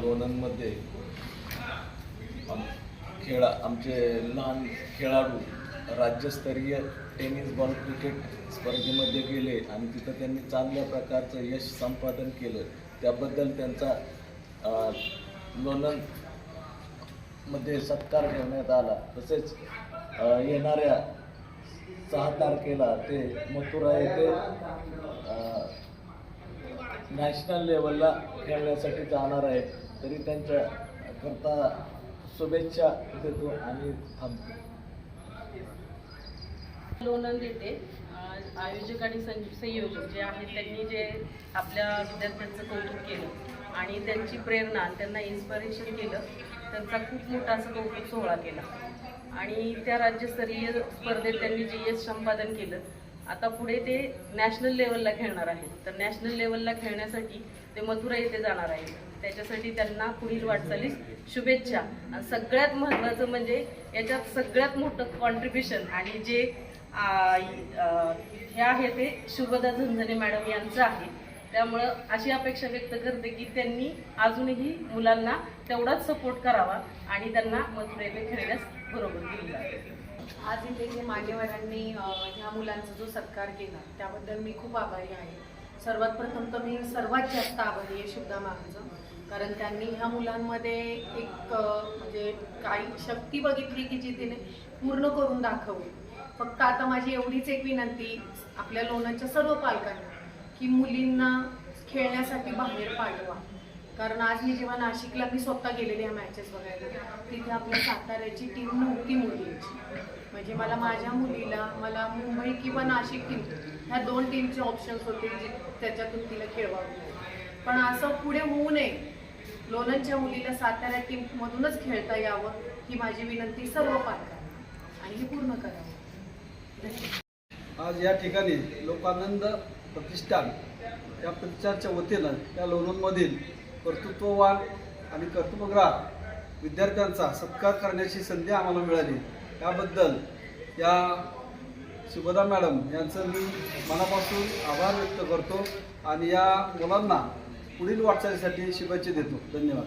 लोणंदमध्ये खेळा आमचे लहान खेळाडू राज्यस्तरीय टेनिस बॉल क्रिकेट स्पर्धेमध्ये गेले आणि तिथं त्यांनी चांगल्या प्रकारचं यश संपादन केलं. त्याबद्दल त्यांचा लोणंदमध्ये सत्कार करण्यात आला. तसेच येणाऱ्या सहा तारखेला ते मथुरा येथे नॅशनल लेवलला खेळण्यासाठी जाणार आहेत. तरी त्यांच्या करता शुभेच्छा देतो आणि थांबतो. लोणंद आयोजक आणि संयोजक जे आहेत त्यांनी जे आपल्या विद्यार्थ्यांचं कौतुक केलं आणि त्यांची प्रेरणा त्यांना इन्स्पिरेशन केलं त्यांचा खूप मोठा असा कौतुक सोहळा केला. आणि त्या राज्यस्तरीय स्पर्धेत त्यांनी जे यश संपादन केलं आता पुढे ते नॅशनल लेवलला खेळणार आहेत तर नॅशनल लेवलला खेळण्यासाठी ते मथुरा येथे जाणार आहेत त्याच्यासाठी त्यांना पुढील वाटचालीस शुभेच्छा. आणि सगळ्यात महत्त्वाचं म्हणजे याच्यात सगळ्यात मोठं कॉन्ट्रीब्युशन आणि जे हे आहे ते शुभदा झंझने मॅडम यांचं आहे. त्यामुळं अशी अपेक्षा व्यक्त करते की त्यांनी अजूनही मुलांना तेवढाच सपोर्ट करावा आणि त्यांना मथुरेने खेळण्यास बरोबर दिली जाते आज इथे जे मान्यवरांनी ह्या मुलांचा जो सत्कार केला त्याबद्दल मी खूप आभारी आहे. सर्वात प्रथम तर मी सर्वात जास्त आभारी आहे शुद्धा मॅमचं कारण त्यांनी ह्या मुलांमध्ये एक म्हणजे काही शक्ती बघितली की जी तिने पूर्ण करून दाखवली. फक्त आता माझी एवढीच एक विनंती आपल्या लोणांच्या सर्व पालकांना की मुलींना खेळण्यासाठी बाहेर पाठवा. कारण आज मी जेव्हा नाशिकला मी स्वतः गेलेली आहे मॅचेस बघायला. तिथे आपल्या साताऱ्याची टीम नव्हती मुलींची. म्हणजे मला माझ्या मुलीला मला मुंबई किंवा नाशिक टीम ह्या दोन टीमचे ऑप्शन्स होते जे त्याच्यातून तिला खेळवावं. पण असं पुढे होऊ नये. लोणंदच्या मुलीला सातारा टीममधूनच खेळता यावं ही माझी विनंती सर्व पालकांना. आणि हे पूर्ण करावं. आज या ठिकाणी लोकानंद प्रतिष्ठान या प्रतिष्ठानच्या वतीनं त्या लोणंदमधील कर्तृत्ववान आणि कर्तृत्वग्राह विद्यार्थ्यांचा सत्कार करण्याची संधी आम्हाला मिळाली. त्याबद्दल या सुभदा मॅडम यांचं मी मनापासून आभार व्यक्त करतो आणि या मुलांना पुढील वाटचालीसाठी शुभेच्छा देतो. धन्यवाद.